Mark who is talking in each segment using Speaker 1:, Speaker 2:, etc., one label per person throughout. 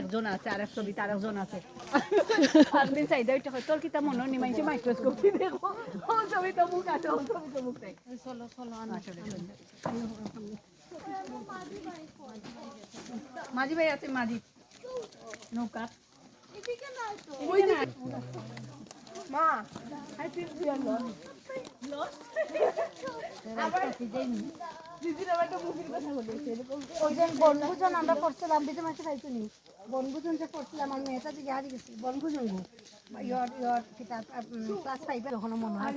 Speaker 1: একজন আছে আর এক ছবি তার একজন আছে। আনদিন চাইদা ওইটা তোর কিতা মনে নি? মাইছে মাইক্রোস্কোপ দেখো। ও ছবি তো মুখ আছে ও ছবি তো মুখ নাই।
Speaker 2: চলো চলো
Speaker 1: মাঝি ভাই আছে মাঝি। নৌকা। মা
Speaker 2: ওই বনভোজন আমরা করছিলাম বিজে মাসে খাইছো নি বনভোজন যে করছিলাম আমি মেয়েটা দিকে হারিয়ে গেছি বনভোজন ইয়র ইয়র কিতাব ক্লাস ফাইভে যখন মনে হয়?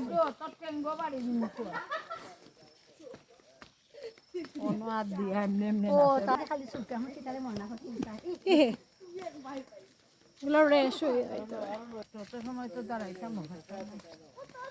Speaker 2: খালি চুলকে আমার কিতাবে মনে
Speaker 1: সময় তো দাঁড়াইতাম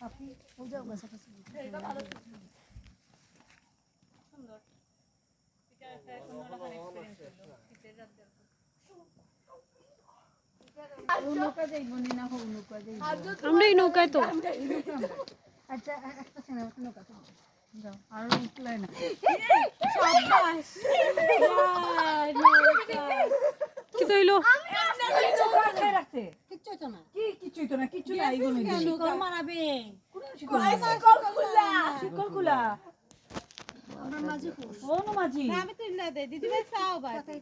Speaker 2: আপনি
Speaker 3: এই নৌকায় তো।
Speaker 2: আচ্ছা একটা সিনেমা নৌকা যাও
Speaker 1: আর উঠলাই না
Speaker 3: কি তো হইল?
Speaker 2: কিচ্ছু না।
Speaker 1: কিছুই তো না কিছু না কিছু
Speaker 2: কল মারাবে।
Speaker 1: শিকল কুলা
Speaker 2: আমরা মাঝে খুশ
Speaker 1: ও না মাঝি
Speaker 2: আমি তো না দে দিদি ভাই চাও ভাই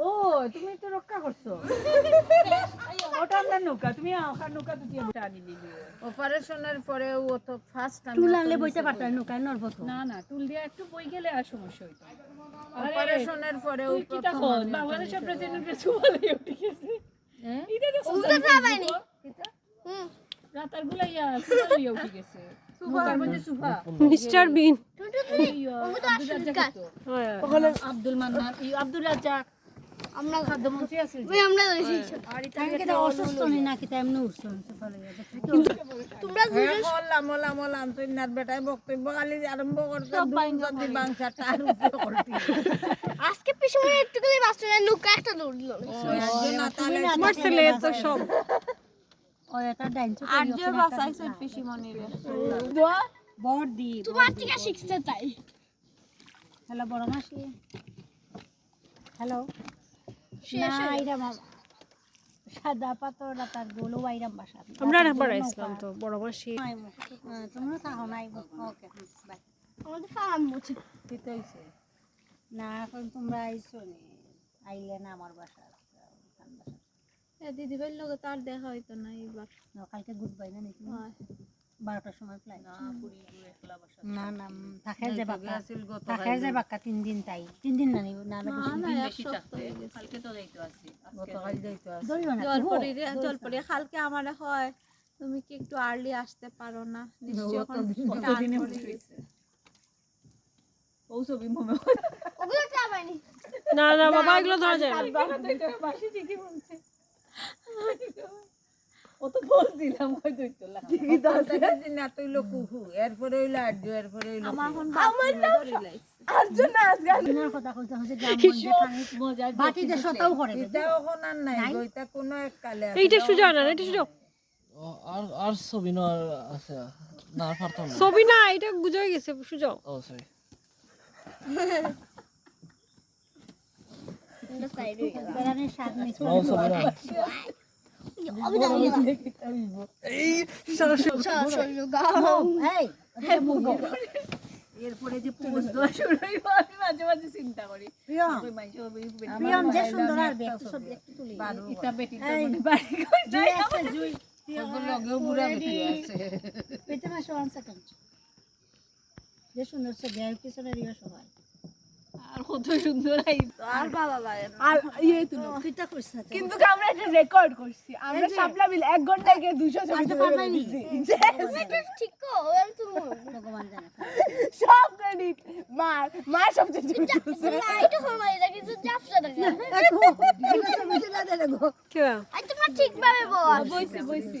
Speaker 1: ও তুমি তো রক্ষা করছ। ওটা নৌকা তুমি আখার নৌকা তো দিয়ে টানি অপারেশনের পরে ও তো ফার্স্ট
Speaker 2: তুল আনলে বইতে পারতাম নড়বো তো।
Speaker 1: না না টুল দিয়ে একটু বই গেলে আর সমস্যা হইতো অপারেশনের পরে ও প্রথম বাংলাদেশের প্রেসিডেন্টের সুবলে উঠে গেছে। এটা তো রাতারগুলা ইয়া ইয়া উঠে গেছে। মধ্যে
Speaker 3: মিস্টার বিন।
Speaker 1: তো।
Speaker 3: হ্যাঁ।
Speaker 1: আব্দুল মান্নান ই আব্দুল রাজ্জাক।
Speaker 2: আমরা।
Speaker 1: আর
Speaker 2: অসুস্থ এমনি উঠছো
Speaker 1: বললাম বললাম বললাম তুই বেটায় বক্তব্য খালি আরম্ভ করতে যদি বাংশা তার উপরে করতি।
Speaker 4: আজকে পিছনে একটু করে নৌকা একটা দৌড় দিল।
Speaker 3: আমার ছেলে তো সব।
Speaker 2: ও এটা ডাইনছো
Speaker 4: আর্যর বাসাইছে পিসিমণিরে।
Speaker 2: বড় দি
Speaker 4: তোমার থেকে শিখতে চাই
Speaker 2: হ্যালো বড় মাসি। হ্যালো। না সাদা তার গোলো বাইরাম বাসা
Speaker 3: আমরা একবার আইছিলাম তো বড় মাসি
Speaker 2: তোমরা থাকো নাই ওকে বাই।
Speaker 4: আমাদের ফার্ম মুছে
Speaker 1: দিতে হইছে।
Speaker 2: না এখন তোমরা আইছো নি। আইলে না আমার বাসা
Speaker 4: দিদি ভাইয়ের লগে তার দেখা হইতো না এইবার।
Speaker 2: না, কালকে গুড বাই না নাকি?
Speaker 4: হয়।
Speaker 2: বারোটার সময় ফ্লাইট
Speaker 1: না পুরি পুরি একলা বসা
Speaker 2: না না থাকে। যে বাক্কা থাকে যে বাক্কা তিন দিন তাই। তিন দিন না নিব না
Speaker 4: না না
Speaker 1: বেশি। থাকতে কালকে তো যাইতো আছি গত কাল যাইতো আছি
Speaker 4: জলপরি জলপরি কালকে আমার হয় তুমি কি একটু আর্লি আসতে পারো না? নিশ্চয়ই এখন
Speaker 1: মনে
Speaker 4: ওগুলো
Speaker 3: না না বাবা এগুলো ধরা যায় না।
Speaker 1: বাসি ঠিকই বলছে। ও তো বলছিলাম ওই দইতো ঠিকই তো আছে না তুই লোক কুহু এরপরে হইল আর্য এরপরে হইল
Speaker 4: আমার এখন আমার
Speaker 1: আর্য নাচ গান
Speaker 2: দিনের কথা কইতে হচ্ছে গ্রাম
Speaker 1: মজা
Speaker 2: বাকি যে শতাও করে
Speaker 1: এটা এখন আর নাই গইতা কোনো এক কালে
Speaker 3: এইটা সুজা না এটা সুজা
Speaker 5: আর আর ছবি নেওয়ার আছে না পারতাম না।
Speaker 3: ছবি না এটা বুঝা গেছে সুজা
Speaker 5: ও সরি
Speaker 2: বেড়ানোর স্বাদ নিচ্ছে
Speaker 5: ও ছবি না এই
Speaker 2: এই
Speaker 1: এরপরে যে পোজ দেওয়া আমি মাঝে মাঝে চিন্তা করি
Speaker 2: প্রিয়ম
Speaker 1: ওই মাইছে ওই
Speaker 2: প্রিয়ম যে সুন্দর আর একটু ছবি একটু তুলি
Speaker 1: ইটা বেটি তো মনে বাড়ি কই
Speaker 2: জুই আছে জুই
Speaker 1: ওগুলো লগেও বুড়া বেটি আছে
Speaker 2: পেতে মাসে ওয়ান সেকেন্ড যে সুন্দর ছবি আর পিছনে রিয়া সবাই
Speaker 1: আর কত সুন্দর
Speaker 4: আর না।
Speaker 1: আর ইয়ে
Speaker 2: না
Speaker 1: কিন্তু আমরা একটা রেকর্ড করছি। আমরা সাপলা মিলে এক ঘন্টায় গিয়ে দুশো ছবি তুলে দিছি।
Speaker 2: ঠিক কো তুমি ভগবান জানে।
Speaker 1: সব ক্রেডিট মার মার ছোট
Speaker 2: না এটা কিছু জাফসা দেখা। সব না দেখো।
Speaker 3: কে
Speaker 2: আই তোমরা ঠিকভাবে বল।
Speaker 1: বইছি বইছি।